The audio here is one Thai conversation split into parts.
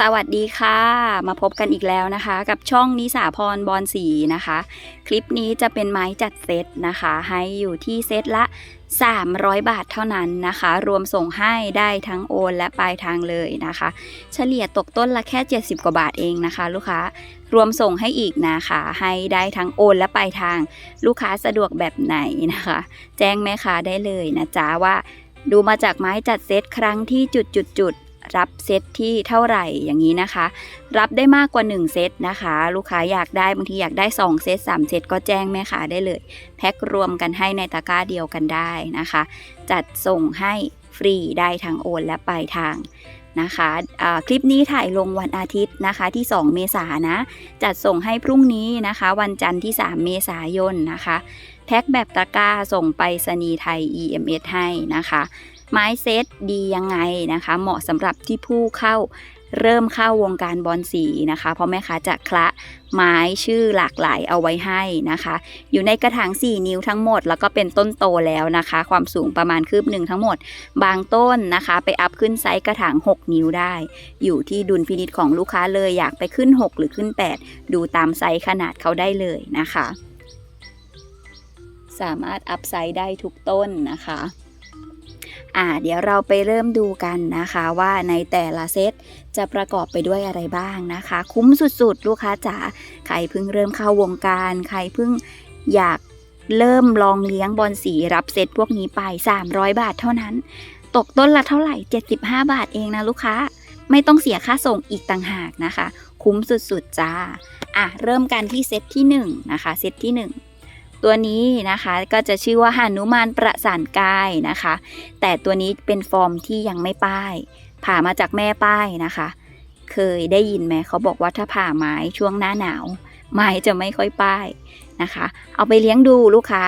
สวัสดีค่ะ มาพบกันอีกแล้วนะคะ กับช่องนิสาพรบอลสีนะคะ คลิปนี้จะเป็นไม้จัดเซตนะคะ ให้อยู่ที่เซตละ 300 บาทเท่านั้นนะคะ รวมส่งให้ได้ทั้งโอนและปลายทางเลยนะคะ เฉลี่ยตกต้นละแค่ 70 กว่าบาทเองนะคะ ลูกค้ารวมส่งให้อีกนะคะ ให้ได้ทั้งโอนและปลายทาง ลูกค้าสะดวกแบบไหนนะคะ แจ้งแม่ค้าได้เลยนะจ๊ะว่า ดูมาจากไม้จัดเซตครั้งที่จุดจุดจุด รับเซตที่เท่าไหร่อย่างนี้นะคะ รับได้มากกว่า 1 เซตนะคะ ลูกค้าอยากได้บางทีอยากได้ 2 เซต3 เซตก็แจ้งแม่ค้าได้เลย แพ็ครวมกันให้ในตะกร้าเดียวกันได้นะคะ จัดส่งให้ฟรีได้ทั้งโอนและปลายทางนะคะอ่าคลิปนี้ถ่ายลงวันอาทิตย์นะคะที่ 2 เมษายนนะจัดส่งให้พรุ่งนี้นะคะ วันจันทร์ที่ 3 เมษายนนะคะ แพ็คแบบตะกร้าส่งไปสนีย์ไทย EMS ให้นะคะ ไม้เซตดียังไงนะคะ เหมาะสำหรับที่ผู้เข้าเริ่มเข้าวงการบอลสีนะคะ เพราะแม่ค้าจะคละไม้ชื่อหลากหลายเอาไว้ให้นะคะ อยู่ในกระถาง 4 นิ้วทั้งหมด แล้วก็เป็นต้นโตแล้วนะคะ ความสูงประมาณคืบหนึ่งทั้งหมด บางต้นนะคะ ไปอัพขึ้นไซส์กระถาง 6 นิ้วได้ อยู่ที่ดุลพินิจของลูกค้าเลยอยากไปขึ้น 6 หรือขึ้น 8 ดูตามไซส์ขนาดเขาได้เลยนะคะ สามารถอัพไซด์ได้ทุกต้นนะคะ อ่าเดี๋ยวเราไปเริ่มดูกันนะคะว่าในแต่ละเซตจะประกอบไปด้วยอะไรบ้างนะคะ คุ้มสุดๆ ลูกค้าจ๋าใครเพิ่งเริ่มเข้าวงการ ใครเพิ่งอยากเริ่มลองเลี้ยงบอลสีรับเซตพวกนี้ไป 300 บาทเท่านั้น ตกต้นละเท่าไหร่ 75 บาทเองนะลูกค้า ไม่ต้องเสียค่าส่งอีกต่างหากนะคะ คุ้มสุดๆจ้าอะเริ่มกันที่เซตที่1นะคะเซตที่ 1 ตัวนี้นะคะก็จะชื่อว่าหานุมานประสานกายนะคะ แต่ตัวนี้เป็นฟอร์มที่ยังไม่ป้าย ผ่ามาจากแม่ป้ายนะคะ เคยได้ยินไหมเขาบอกว่าถ้าผ่าไม้ช่วงหน้าหนาว ไม้จะไม่ค่อยป้ายนะคะ เอาไปเลี้ยงดูลูกค้า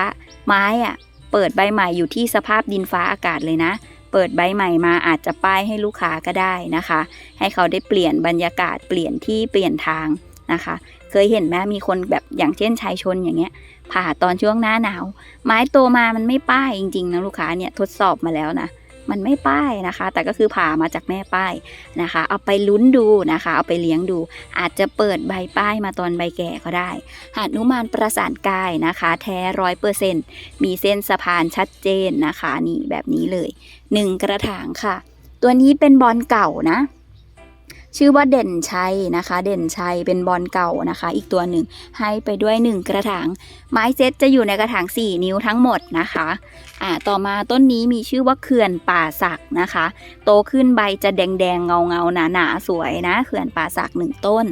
ไม้อะเปิดใบใหม่อยู่ที่สภาพดินฟ้าอากาศเลยนะ เปิดใบใหม่มาอาจจะป้ายให้ลูกค้าก็ได้นะคะ ให้เขาได้เปลี่ยนบรรยากาศเปลี่ยนที่เปลี่ยนทาง นะคะ เคยเห็นไหมมีคนแบบอย่างเช่นชายชนอย่างเงี้ย ผ่าตอนช่วงหน้าหนาว ไม้โตมามันไม่ป้ายจริงๆนะลูกค้าเนี่ยทดสอบมาแล้วนะมันไม่ป้ายนะคะ แต่ก็คือผ่ามาจากแม่ป้ายนะคะ เอาไปลุ้นดูนะคะ เอาไปเลี้ยงดู อาจจะเปิดใบป้ายมาตอนใบแก่ก็ได้หานุมานประสานกายนะคะ แท้ร้อยเปอร์เซ็นมีเส้นสะพานชัดเจนนะคะ นี่แบบนี้เลยหนึ่งกระถางค่ะ ตัวนี้เป็นบอลเก่านะ ชื่อว่าเด่นชัยนะคะ เด่นชัยเป็นบอลเก่านะคะ อีกตัวหนึ่งให้ไปด้วย 1 กระถาง ไม้เซตจะอยู่ในกระถาง 4 นิ้วทั้งหมดนะคะอ่าต่อมาต้นนี้มีชื่อว่าเขื่อนป่าสักนะคะ โตขึ้นใบจะแดงแดงเงาเงาหนาหนาๆสวยนะ เขื่อนป่าสักหนึ่งต้น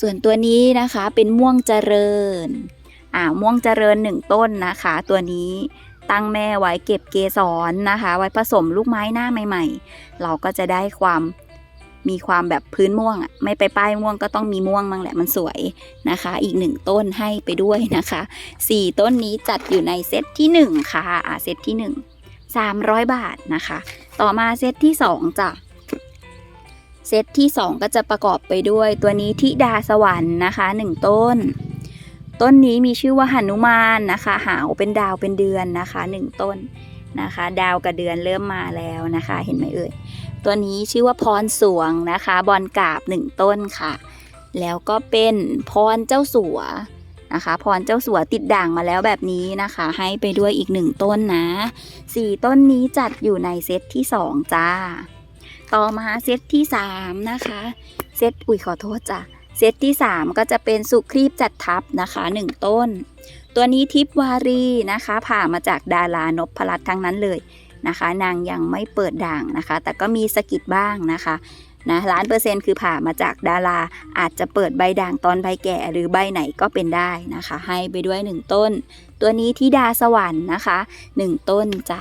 ส่วนตัวนี้นะคะเป็นม่วงเจริญอ่าม่วงเจริญหนึ่งต้นนะคะ ตัวนี้ตั้งแม่ไว้เก็บเกสรนะคะ ไว้ผสมลูกไม้หน้าใหม่ ๆ เราก็จะได้ความ มีความแบบพื้นม่วงอะไม่ไปป้ายม่วงก็ต้องมีม่วงบ้างแหละมันสวยนะคะ อีกหนึ่งต้นให้ไปด้วยนะคะสี่ต้นนี้จัดอยู่ในเซตที่หนึ่งค่ะอะเซตที่หนึ่งสามร้อยบาทนะคะ ต่อมาเซตที่สองจ้ะเซตที่สองก็จะประกอบไปด้วยตัวนี้ทิดาสวรรค์นะคะหนึ่งต้น ต้นนี้มีชื่อว่าหนุมานนะคะ หาวเป็นดาวเป็นเดือนนะคะหนึ่งต้นนะคะ ดาวกับเดือนเริ่มมาแล้วนะคะ เห็นไหมเอ่ย ตัวนี้ชื่อว่าพรสวงนะคะ บอลกาบหนึ่งต้นค่ะ แล้วก็เป็นพรเจ้าสัวนะคะ พรเจ้าสัวติดด่างมาแล้วแบบนี้นะคะ ให้ไปด้วยอีกหนึ่งต้นนะสี่ต้นนี้จัดอยู่ในเซตที่สองจ้า ต่อมาเซตที่สามนะคะ เซตอุ้ยขอโทษจ้ะเซตที่สามก็จะเป็นสุครีบจัดทับนะคะหนึ่งต้น ตัวนี้ทิพวารีนะคะ ผ่ามาจากดารานพรัตน์ทั้งนั้นเลย นะคะ นางยังไม่เปิดด่างนะคะ แต่ก็มีสะกิดบ้างนะคะนะล้านเปอร์เซ็นต์คือผ่ามาจากดารา อาจจะเปิดใบด่างตอนใบแก่หรือใบไหนก็เป็นได้นะคะ ให้ไปด้วย 1 ต้น ตัวนี้ที่ดาสวรรค์นะคะ 1 ต้นจ้ะ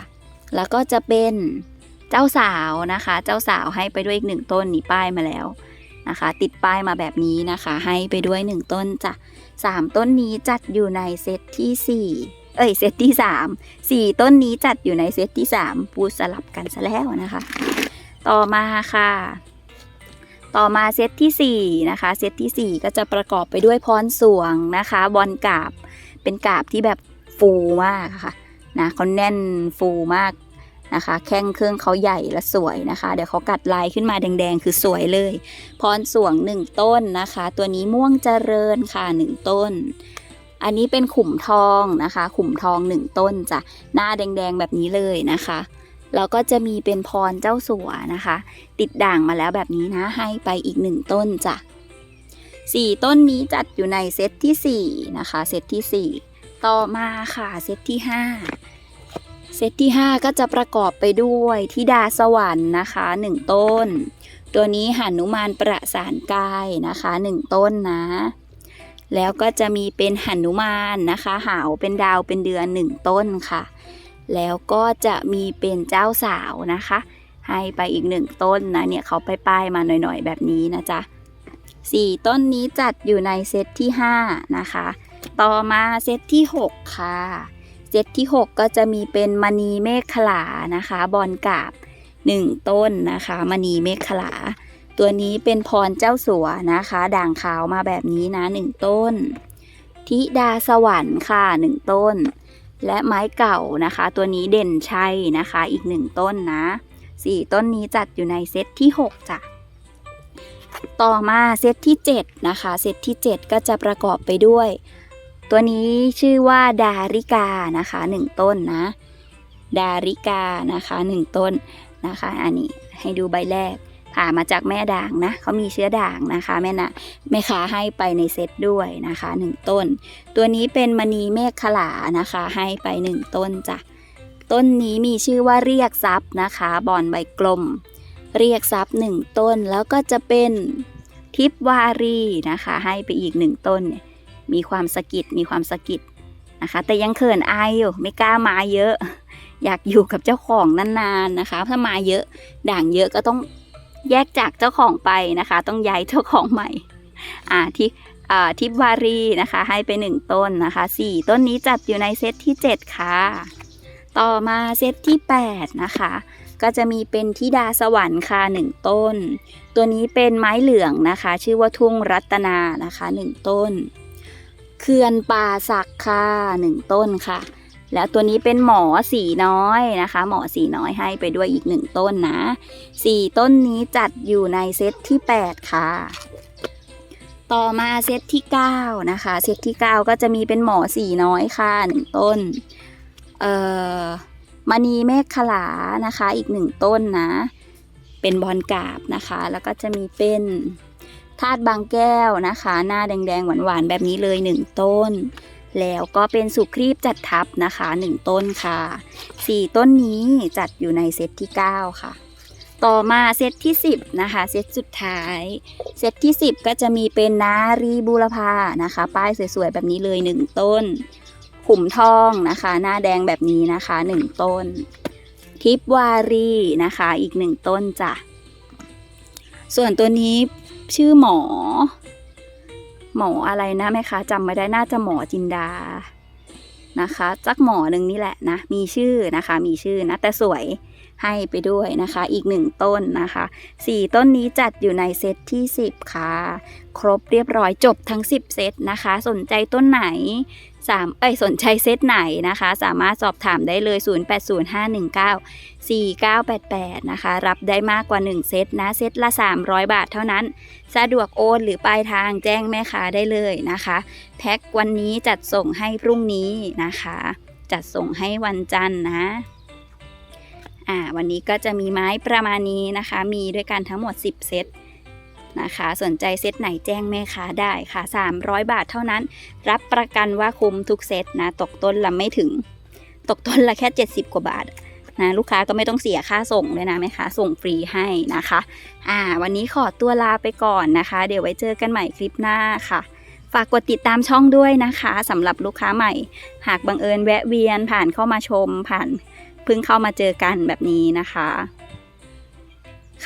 แล้วก็จะเป็นเจ้าสาวนะคะ เจ้าสาวให้ไปด้วยอีกหนึ่งต้นนี่ป้ายมาแล้วนะคะ ติดป้ายมาแบบนี้นะคะ ให้ไปด้วย 1 ต้นจ้ะสามต้นนี้จัดอยู่ในเซตที่สี่ เอ้ยเซตที่สามสี่ต้นนี้จัดอยู่ในเซตที่สามพูสลับกันซะแล้วนะคะ ต่อมาค่ะ ต่อมาเซตที่สี่นะคะ เซตที่สี่ก็จะประกอบไปด้วยพรสวงนะคะ บอลกาบ เป็นกาบที่แบบฟูมากค่ะนะเขาแน่นฟูมากนะคะ แข้งเครื่องเขาใหญ่และสวยนะคะ เดี๋ยวเขากัดลายขึ้นมาแดง ๆ คือสวยเลย พรสวงหนึ่งต้นนะคะ ตัวนี้ม่วงเจริญค่ะหนึ่งต้น อันนี้เป็นขุมทองนะคะ ขุมทองหนึ่งต้นจ้ะหน้าแดงๆแบบนี้เลยนะคะแล้วก็จะมีเป็นพรเจ้าสัวนะคะ ติดด่างมาแล้วแบบนี้นะให้ไปอีกหนึ่งต้นจ้ะสี่ต้นนี้จัดอยู่ในเซตที่สี่นะคะเซตที่สี่ต่อมาค่ะเซตที่ห้าเซตที่ห้าก็จะประกอบไปด้วยทิดาสวรรค์นะคะหนึ่งต้น ตัวนี้หานุมานประสานกายนะคะหนึ่งต้นนะ แล้วก็จะมีเป็นหนุมานนะคะหาวเป็นดาวเป็นเดือนหนึ่งต้นค่ะ แล้วก็จะมีเป็นเจ้าสาวนะคะ ให้ไปอีกหนึ่งต้นนะเนี่ยเขาไปป้ายมาหน่อยๆ แบบนี้นะจ๊ะสี่ต้นนี้จัดอยู่ในเซตที่ห้านะคะ ต่อมาเซตที่หกค่ะ เซตที่หกก็จะมีเป็นมณีเมฆขลานะคะ บอลกาบหนึ่งต้นนะคะ มณีเมฆขลา ตัวนี้เป็นพรเจ้าสัวนะคะ ด่างขาวมาแบบนี้นะหนึ่งต้น ธิดาสวรรค์ค่ะหนึ่งต้น และไม้เก่านะคะ ตัวนี้เด่นชัยนะคะ อีกหนึ่งต้นนะสี่ต้นนี้จัดอยู่ในเซตที่6จ้ะต่อมาเซตที่ 7 นะคะ เซตที่ 7 ก็จะประกอบไปด้วย ตัวนี้ชื่อว่าดาริกานะคะหนึ่งต้นนะ ดาริกานะคะหนึ่งต้นนะคะ อันนี้ให้ดูใบแรก ผ่ามาจากแม่ด่างนะเขามีเชื้อด่างนะคะแม่นะแม่ค้าให้ไปในเซตด้วยนะคะหนึ่งต้น ตัวนี้เป็นมณีเมฆขลานะคะ ให้ไปหนึ่งต้นจ้ะต้นนี้มีชื่อว่าเรียกทรัพย์นะคะบอนใบกลม เรียกทรัพย์หนึ่งต้นแล้วก็จะเป็นทิพวารีนะคะ ให้ไปอีกหนึ่งต้นเนี่ยมีความสะกิดมีความสะกิดนะคะ แต่ยังเขินอายอยู่ไม่กล้ามาเยอะ อยากอยู่กับเจ้าของนานๆนะคะ ถ้ามาเยอะด่างเยอะก็ต้อง แยกจากเจ้าของไปนะคะ ต้องย้ายเจ้าของใหม่อ่าที่อ่าทิพวารีนะคะ ให้ไปหนึ่งต้นนะคะสี่ต้นนี้จัดอยู่ในเซตที่เจ็ดค่ะ ต่อมาเซตที่แปดนะคะ ก็จะมีเป็นทิดาสวรรค์ค่ะหนึ่งต้น ตัวนี้เป็นไม้เหลืองนะคะ ชื่อว่าทุ่งรัตนานะคะหนึ่งต้นเขื่อนป่าศักค่ะหนึ่งต้นค่ะ แล้วตัวนี้เป็นหมอสีน้อยนะคะ หมอสีน้อยให้ไปด้วยอีกหนึ่งต้นนะสี่ต้นนี้จัดอยู่ในเซตที่ 8 ค่ะ ต่อมาเซตที่ 9 นะคะ เซตที่ 9 ก็จะมีเป็นหมอสีน้อยค่ะหนึ่งต้น เอ่อมณีเมฆขลานะคะ อีกหนึ่งต้นนะ เป็นบอลกาบนะคะ แล้วก็จะมีเป็นธาตุบางแก้วนะคะ หน้าแดงๆหวานๆแบบนี้เลยหนึ่งต้น แล้วก็เป็นสุครีบจัดทับนะคะหนึ่งต้นค่ะสี่ต้นนี้จัดอยู่ในเซตที่ 9 ค่ะ ต่อมาเซตที่ 10 นะคะ เซตสุดท้าย เซตที่ 10 ก็จะมีเป็นนารีบูรพานะคะ ป้ายสวยๆ แบบนี้เลย 1 ต้น ขุมทองนะคะ หน้าแดงแบบนี้นะคะ 1 ต้น ทิพวารีนะคะ อีก 1 ต้นจ้ะ ส่วนตัวนี้ชื่อหมอ หมออะไรนะแม่คะจำไม่ได้น่าจะหมอจินดานะคะจักหมอหนึ่งนี่แหละนะ มีชื่อนะคะ มีชื่อนะ แต่สวยให้ไปด้วยนะคะ อีกหนึ่งต้นนะคะสี่ต้นนี้จัดอยู่ในเซตที่10ค่ะ ครบเรียบร้อยจบทั้ง10เซตนะคะ สนใจต้นไหน สามเอ้ยสนใจเซตไหนนะคะ สามารถสอบถามได้เลย 080519 4988 นะคะ รับได้มากกว่า 1 เซตนะ เซตละ 300 บาทเท่านั้น สะดวกโอนหรือปลายทางแจ้งแม่ค้าได้เลยนะคะ แพ็ควันนี้จัดส่งให้พรุ่งนี้นะคะ จัดส่งให้วันจันทร์นะอ่าวันนี้ก็จะมีไม้ประมาณนี้นะคะ มีด้วยกันทั้งหมด 10 เซต นะคะ สนใจเซตไหนแจ้งแม่ค้าได้ค่ะ 300 บาทเท่านั้น รับประกันว่าคุ้มทุกเซตนะ ตกต้นละไม่ถึง ตกต้นละแค่ 70 กว่าบาทนะลูกค้าก็ไม่ต้องเสียค่าส่งเลยนะแม่ค้าส่งฟรีให้นะคะ อ่า วันนี้ขอตัวลาไปก่อนนะคะ เดี๋ยวไว้เจอกันใหม่คลิปหน้าค่ะฝากกดติดตามช่องด้วยนะคะสำหรับลูกค้าใหม่ หากบังเอิญแวะเวียนผ่านเข้ามาชมผ่านเพิ่งเข้ามาเจอกันแบบนี้นะคะ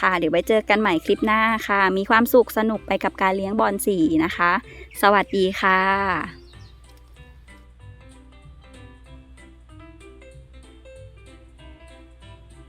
ค่ะ เดี๋ยวไว้เจอกันใหม่คลิปหน้าค่ะ มีความสุขสนุกไปกับการเลี้ยงบอลสีนะคะ สวัสดีค่ะ